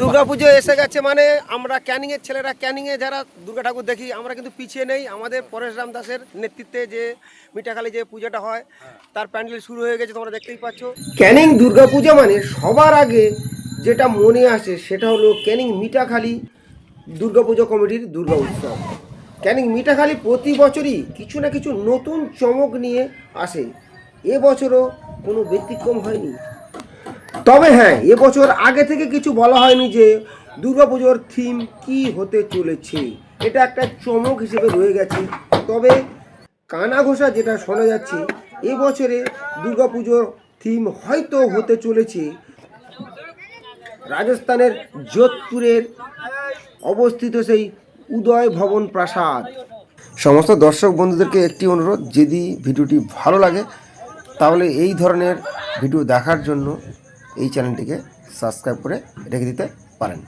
দুর্গাপুজো এসে গেছে মানে আমরা ক্যানিংয়ের ছেলেরা ক্যানিংয়ে যারা দুর্গা ঠাকুর দেখি, আমরা কিন্তু পিছিয়ে নেই। আমাদের পরেশরাম দাসের নেতৃত্বে যে মিঠাখালী যে পূজাটা হয়, তার প্যান্ডেল শুরু হয়ে গেছে, তোমরা দেখতেই পাচ্ছ। ক্যানিং দুর্গাপূজা মানে সবার আগে যেটা মনে আসে সেটা হলো ক্যানিং মিঠাখালী দুর্গাপুজো কমিটির দুর্গা উৎসব। ক্যানিং মিঠাখালী প্রতি বছরই কিছু না কিছু নতুন চমক নিয়ে আসে। এবছরও কোনো ব্যতিক্রম হয়নি। তবে হ্যাঁ এবছর আগে থেকে কিছু বলা হয়নি যে দুর্গাপুজোর থিম কি হতে চলেছে। এটা একটা চমক হিসেবে রয়ে গেছে। তবে কানা ঘোষা যেটা শোনা যাচ্ছে, এবছরে দুর্গাপুজোর থিম হয়তো হতে চলেছে। রাজস্থানের যোধপুরের অবস্থিত সেই উদয় ভবন প্রাসাদ। সমস্ত দর্শক বন্ধুদেরকে একটি অনুরোধ, যদি ভিডিওটি ভালো লাগে, তাহলে এই ধরনের ভিডিও দেখার জন্য এই চ্যানেলটিকে সাবস্ক্রাইব করে রেখে দিতে পারেন।